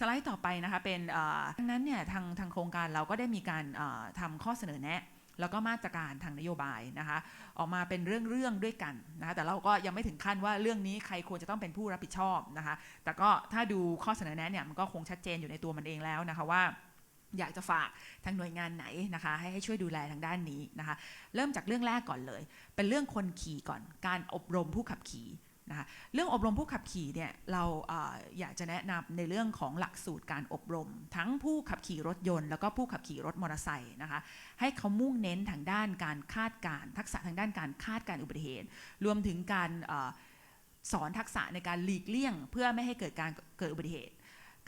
สไลด์ต่อไปนะคะเป็นดังนั้นเนี่ยทางทางโครงการเราก็ได้มีการเอ่อทำข้อเสนอแนะ แล้วก็มาตรการทางนโยบายนะคะออกมาเป็นเรื่องๆด้วยกันนะคะแต่เราก็ยังไม่ถึงขั้นว่าเรื่องนี้ใครควรจะต้องเป็นผู้รับผิดชอบนะคะแต่ก็ถ้าดูข้อเสนอแนะเนี่ยมันก็คงชัดเจนอยู่ในตัวมันเองแล้วนะคะว่าอยากจะฝากทางหน่วยงานไหนนะคะให้ให้ช่วยดูแลทางด้านนี้นะคะ เริ่มจากเรื่องแรกก่อนเลย เป็นเรื่องคนขี่ก่อนการอบรมผู้ขับขี่ นะคะเรื่องอบรมผู้ขับขี่เนี่ยเราเออยากจะแนะนำในเรื่องของหลักสูตรการอบรม ทั้งผู้ขับขี่รถยนต์ แล้วก็ผู้ขับขี่รถมอเตอร์ไซค์นะคะให้เขามุ่งเน้นทางด้านการคาดการทักษะทางด้านการคาดการอุบัติเหตุ รวมถึงการออสอนทักษะในการหลีกเลี่ยง เพื่อไม่ให้เกิดการเกิดอุบัติเหตุ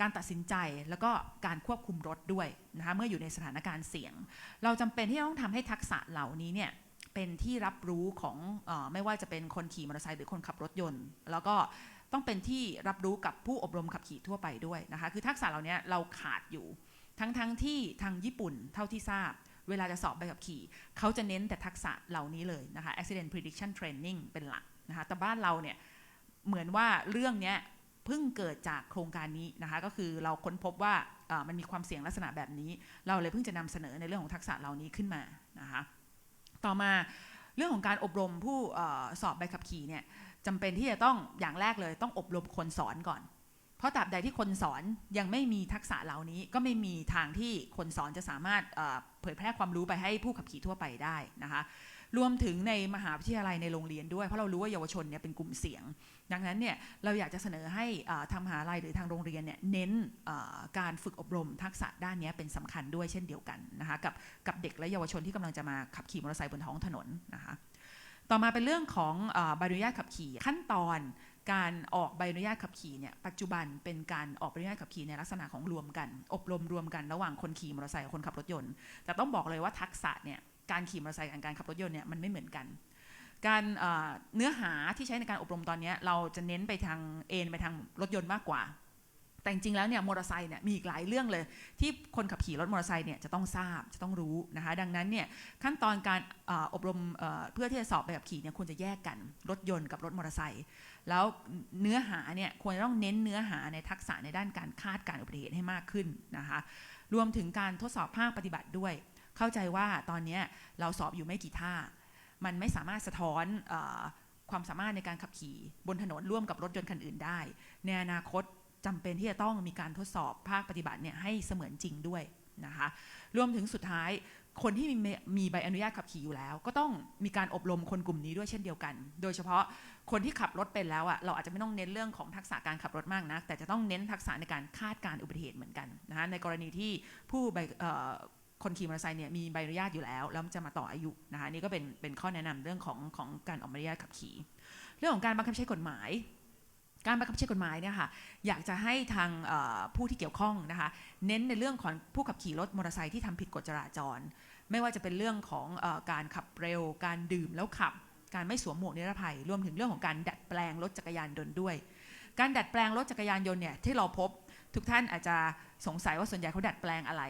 การตัดสินใจแล้วก็การควบคุมรถด้วยนะคะเมื่ออยู่ในสถานการณ์เสี่ยง เราจำเป็นที่จะต้องทำให้ทักษะเหล่านี้เนี่ย เป็นที่รับรู้ของอไม่ว่าจะเป็นคนขี่มอเตอร์ไซค์หรือคนขับรถยนต์ แล้วก็ต้องเป็นที่รับรู้กับผู้อบรมขับขี่ทั่วไปด้วยนะคะคือทักษะเหล่านี้เราขาดอยู่ ทั้งทั้งที่ทางญี่ปุ่นเท่าที่ทราบ เวลาจะสอบใบขับขี่ เขาจะเน้นแต่ทักษะเหล่านี้เลยนะคะ accident prediction training เป็นหลักนะคะแต่บ้านเราเนี่ยเหมือนว่าเรื่องนี้เพิ่งเกิดจากโครงการนี้นะคะก็คือเราค้นพบว่ามันมีความเสี่ยงลักษณะแบบนี้ เราเลยเพิ่งจะนำเสนอในเรื่องของทักษะเหล่านี้ขึ้นมานะคะ ต่อมาเรื่องของการอบรมผู้สอบใบขับขี่เนี่ยจำเป็นที่จะต้องอย่างแรกเลยต้องอบรมคนสอนก่อน เพราะตราบใดที่คนสอนยังไม่มีทักษะเหล่านี้ก็ไม่มีทางที่คนสอนจะสามารถเผยแพร่ความรู้ไปให้ผู้ขับขี่ทั่วไปได้นะคะ รวมถึงในมหาวิทยาลัยในโรงเรียนด้วย เพราะเรารู้ว่าเยาวชนเนี่ยเป็นกลุ่มเสี่ยง ดังนั้นเนี่ยเราอยากจะเสนอให้ทางมหาลัยหรือทางโรงเรียนเนี่ยเน้นการฝึกอบรมทักษะด้านนี้เป็นสำคัญด้วยเช่นเดียวกันนะคะกับกับเด็กและเยาวชนที่กำลังจะมาขับขี่มอเตอร์ไซค์บนท้องถนนนะคะต่อมาเป็นเรื่องของใบอนุญาตขับขี่ขั้นตอนการออกใบอนุญาตขับขี่เนี่ยปัจจุบันเป็นการออกใบอนุญาตขับขี่ในลักษณะของรวมกัน อบรมรวมกันระหว่างคนขี่มอเตอร์ไซค์กับคนขับรถยนต์แต่ต้องบอกเลยว่าทักษะเนี่ย การขี่มอเตอร์ไซค์กับการขับรถยนต์เนี่ยมันไม่เหมือนกัน การเนื้อหาที่ใช้ในการอบรมตอนนี้เราจะเน้นไปทางเอนไปทางรถยนต์มากกว่า แต่จริงๆแล้วเนี่ยมอเตอร์ไซค์เนี่ยมีอีกหลายเรื่องเลย ที่คนขับขี่รถมอเตอร์ไซค์เนี่ยจะต้องทราบจะต้องรู้นะคะดังนั้นเนี่ยขั้นตอนการอบรมเอ่อเพื่อที่จะสอบใบขับขี่เนี่ยควรจะแยกกันรถยนต์กับรถมอเตอร์ไซค์แล้วเนื้อหาเนี่ยควรจะต้องเน้นเนื้อหาในทักษะในด้านการคาดการณ์อุบัติเหตุให้มากขึ้นนะคะรวมถึงการทดสอบภาคปฏิบัติด้วย เข้าใจว่าตอนนี้เราสอบอยู่ไม่กี่ท่า มันไม่สามารถสะท้อนอความสามารถในการขับขี่บนถนนร่วมกับรถยนต์คันอื่นได้ ในอนาคตจำเป็นที่จะต้องมีการทดสอบภาคปฏิบัติเนี่ยให้เสมือนจริงด้วยนะคะ รวมถึงสุดท้ายคนที่มีมีใบอนุญาตขับขี่อยู่แล้ว ก็ต้องมีการอบรมคนกลุ่มนี้ด้วยเช่นเดียวกัน โดยเฉพาะคนที่ขับรถเป็นแล้วอะเราอาจจะไม่ต้องเน้นเรื่องของทักษะการขับรถมากนะแต่จะต้องเน้นทักษะในการคาดการอุบัติเหตุเหมือนกันนะคะในกรณีที่ผู้ใบ คนขี่มอเตอร์ไซค์เนี่ยมีใบอนุญาตอยู่แล้ว แล้วจะมาต่ออายุนะคะนี่ก็เป็นเป็นข้อแนะนำเรื่องของของการออกใบอนุญาตขับขี่ เรื่องของการบังคับใช้กฎหมาย การบังคับใช้กฎหมายเนี่ยค่ะอยากจะให้ทางผู้ที่เกี่ยวข้องนะคะเน้นในเรื่องของผู้ขับขี่รถมอเตอร์ไซค์ที่ทำผิดกฎจราจร ไม่ว่าจะเป็นเรื่องของอการขับเร็ว การดื่มแล้วขับ การไม่สวมหมวกนิรภัย รวมถึงเรื่องของการดัดแปลงรถจักรยานยนต์ด้วย การดัดแปลงรถจักรยานยนต์เนี่ยที่เราพบทุกท่านอาจจะสงสัยว่าส่วนใหญ่เขาดัดแปลงอะไร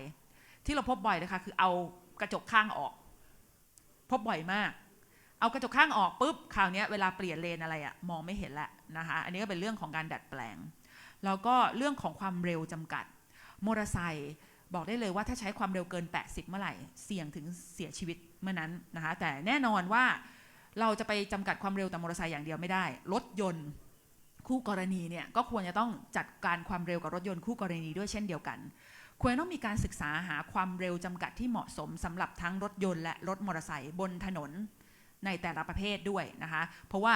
ที่เราพบบ่อยนะคะคือเอากระจกข้างออก พบบ่อยมาก เอากระจกข้างออกปุ๊บคราวนี้เวลาเปลี่ยนเลนอะไรอะมองไม่เห็นละนะคะ อันนี้ก็เป็นเรื่องของการดัดแปลง แล้วก็เรื่องของความเร็วจำกัดมอเตอร์ไซค์บอกได้เลยว่าถ้าใช้ความเร็วเกิน 80 เมื่อไหร่ เสี่ยงถึงเสียชีวิตเมื่อนั้นนะคะแต่แน่นอนว่าเราจะไปจำกัดความเร็วแต่มอเตอร์ไซค์อย่างเดียวไม่ได้ รถยนต์คู่กรณีเนี่ยก็ควรจะต้องจัดการความเร็วกับรถยนต์คู่กรณีด้วยเช่นเดียวกัน ควรต้องมีการศึกษาหาความเร็วจำกัดที่เหมาะสมสำหรับทั้งรถยนต์และรถมอเตอร์ไซค์บนถนนในแต่ละประเภทด้วยนะคะ เพราะว่า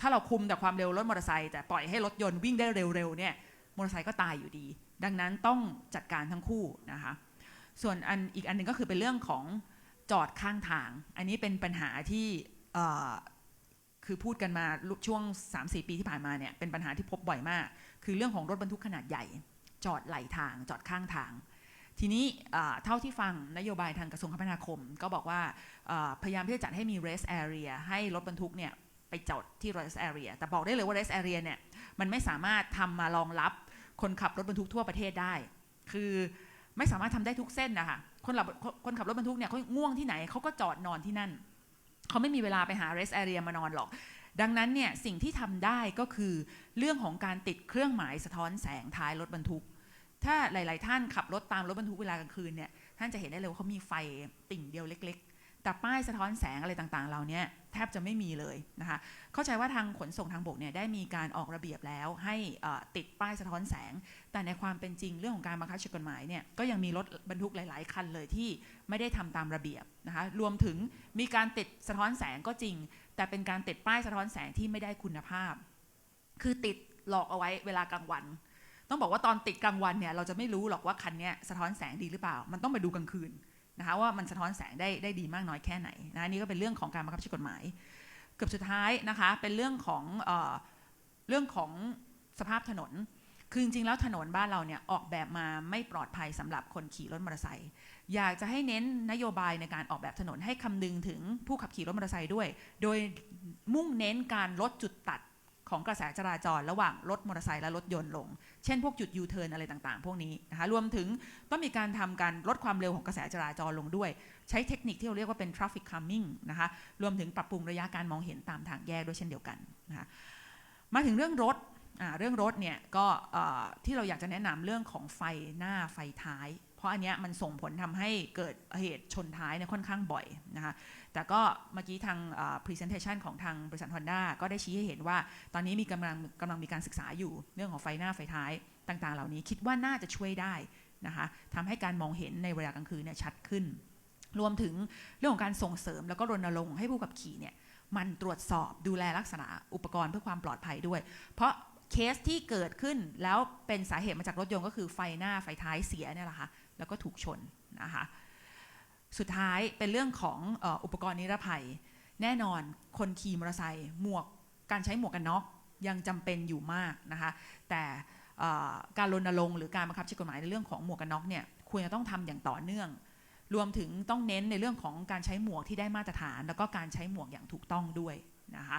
ถ้าเราคุมแต่ความเร็วรถมอเตอร์ไซค์แต่ปล่อยให้รถยนต์วิ่งได้เร็วๆเนี่ยมอเตอร์ไซค์ก็ตายอยู่ดี ดังนั้นต้องจัดการทั้งคู่นะคะ ส่วนอันอีกอันหนึ่งก็คือเป็นเรื่องของจอดข้างทาง อันนี้เป็นปัญหาที่คือพูดกันมาช่วง 3-4 ปีที่ผ่านมาเนี่ยเป็นปัญหาที่พบบ่อยมาก คือเรื่องของรถบรรทุกขนาดใหญ่ จอดไหลทางจอดข้างทาง ทีนี้เท่าที่ฟังนโยบายทางกระทรวงคมนาคม ก็บอกว่าอ่าพยายามที่จะจัดให้มี rest area ให้รถบรรทุกเนี่ยไปจอดที่ rest area แต่บอกได้เลยว่า rest area เนี่ยมันไม่สามารถทำมารองรับคนขับรถบรรทุกทั่วประเทศได้ คือไม่สามารถทำได้ทุกเส้นนะคะคนขับคนขับรถบรรทุกเนี่ยเขาง่วงที่ไหนเขาก็จอดนอนที่นั่น เขาไม่มีเวลาไปหา rest area มานอนหรอก ดังนั้นเนี่ยสิ่งที่ทำได้ก็คือเรื่องของการติดเครื่องหมายสะท้อนแสงท้ายรถบรรทุก ถ้าหลาย ๆ ท่านขับรถตามรถบรรทุกเวลากลางคืนเนี่ยท่านจะเห็นได้เลยว่าเขามีไฟติ่งเดียวเล็ก ๆแต่ป้ายสะท้อนแสงอะไรต่างๆ เราเนี่ยแทบจะไม่มีเลยนะคะ เข้าใจว่าทางขนส่งทางบกเนี่ยได้มีการออกระเบียบแล้วให้ติดป้ายสะท้อนแสง แต่ในความเป็นจริงเรื่องของการบังคับใช้กฎหมายเนี่ยก็ยังมีรถบรรทุกหลายๆ คันเลยที่ไม่ได้ทำตามระเบียบนะคะ รวมถึงมีการติดสะท้อนแสงก็จริง แต่เป็นการติดป้ายสะท้อนแสงที่ไม่ได้คุณภาพ คือติดหลอกเอาไว้เวลากลางวัน ต้องบอกว่าตอนติดกลางวันเนี่ยเราจะไม่รู้หรอกว่าคันนี้สะท้อนแสงดีหรือเปล่า มันต้องไปดูกลางคืน นะคะว่ามันสะท้อนแสงได้ได้ดีมากน้อยแค่ไหนนะนี่ก็เป็นเรื่องของการบังคับใช้กฎหมาย เกือบสุดท้ายนะคะเป็นเรื่องของเออเรื่องของสภาพถนน คือจริงๆแล้วถนนบ้านเราเนี่ยออกแบบมาไม่ปลอดภัยสำหรับคนขี่รถมอเตอร์ไซค์อยากจะให้เน้นนโยบายในการออกแบบถนนให้คำนึงถึงผู้ขับขี่รถมอเตอร์ไซค์ด้วย โดยมุ่งเน้นการลดจุดตัด ของกระแสจราจรระหว่างรถมอเตอร์ไซค์และรถยนต์ลง เช่นพวกจุดยูเทิร์นอะไรต่างๆ พวกนี้นะคะรวมถึงต้องมีการทำการลดความเร็วของกระแสจราจรลงด้วย ใช้เทคนิคที่เราเรียกว่าเป็น traffic calming นะคะรวมถึงปรับปรุงระยะการมองเห็นตามทางแยกด้วยเช่นเดียวกันนะคะมาถึงเรื่องรถเรื่องรถเนี่ยก็ที่เราอยากจะแนะนำเรื่องของไฟหน้าไฟท้าย เพราะอันเนี้ยมันส่งผลทำให้เกิดเหตุชนท้ายเนี่ยค่อนข้างบ่อยนะคะแต่ก็เมื่อกี้ทาง presentation ของทางบริษัท Honda ก็ได้ชี้ให้เห็นว่า ตอนนี้มีกำลังกำลังมีการศึกษาอยู่เรื่องของไฟหน้าไฟท้ายต่างๆ เหล่านี้คิดว่าน่าจะช่วยได้นะคะทำให้การมองเห็นในเวลากลางคืนเนี่ยชัดขึ้น รวมถึงเรื่องของการส่งเสริมแล้วก็รณรงค์ให้ผู้ขับขี่เนี่ยมันตรวจสอบดูแลรักษาอุปกรณ์เพื่อความปลอดภัยด้วย เพราะเคสที่เกิดขึ้นแล้วเป็นสาเหตุมาจากรถยนต์ก็คือไฟหน้าไฟท้ายเสียเนี่ยแหละค่ะ แล้วก็ถูกชนนะคะสุดท้ายเป็นเรื่องของอ,อุปกรณ์นิรภัย แน่นอนคนขี่มอเตอร์ไซค์หมวกการใช้หมวกกันน็อกยังจำเป็นอยู่มากนะคะแต่การรณรงค์หรือการบังคับใช้กฎหมายในเรื่องของหมวกกันน็อกเนี่ยควรจะต้องทำอย่างต่อเนื่อง รวมถึงต้องเน้นในเรื่องของการใช้หมวกที่ได้มาตรฐาน แล้วก็การใช้หมวกอย่างถูกต้องด้วย นะคะ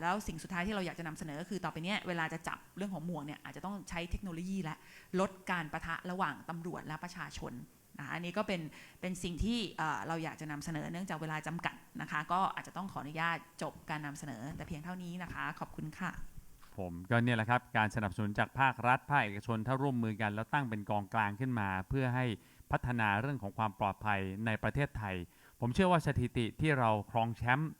แล้วสิ่งสุดท้ายที่เราอยากจะนำเสนอก็คือต่อไปนี้เวลาจะจับเรื่องของหมวกเนี่ยอาจจะต้องใช้เทคโนโลยีและลดการประทะระหว่างตำรวจและประชาชนนะคะอันนี้ก็เป็นเป็นสิ่งที่เราอยากจะนำเสนอเนื่องจากเวลาจำกัดนะคะ ก็อาจจะต้องขออนุญาตจบการนำเสนอแต่เพียงเท่านี้นะคะ ขอบคุณค่ะ ผมก็เนี่ยแหละครับการสนับสนุนจากภาครัฐภาคเอกชนถ้าร่วมมือกันแล้วตั้งเป็นกองกลางขึ้นมา เพื่อให้พัฒนาเรื่องของความปลอดภัยในประเทศไทย ผมเชื่อว่าสถิติที่เราครองแชมป์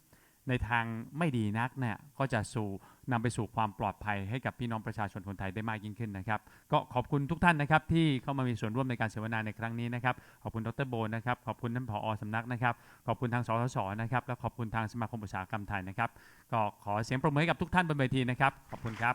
ในทางไม่ดีนักเนี่ยก็จะสู่นำไปสู่ความปลอดภัยให้กับพี่น้องประชาชนคนไทยได้มากยิ่งขึ้นนะครับ ก็ขอบคุณทุกท่านนะครับที่เข้ามามีส่วนร่วมในการเสวนาในครั้งนี้นะครับ ขอบคุณดรโบนะครับขอบคุณท่านผอสำนักนะครับ ขอบคุณทางสสสนะครับและขอบคุณทางสมาคมอุตสาหกรรมไทยนะครับ ก็ขอเสียงปรบมือให้กับทุกท่านบนเวทีนะครับ ขอบคุณครับ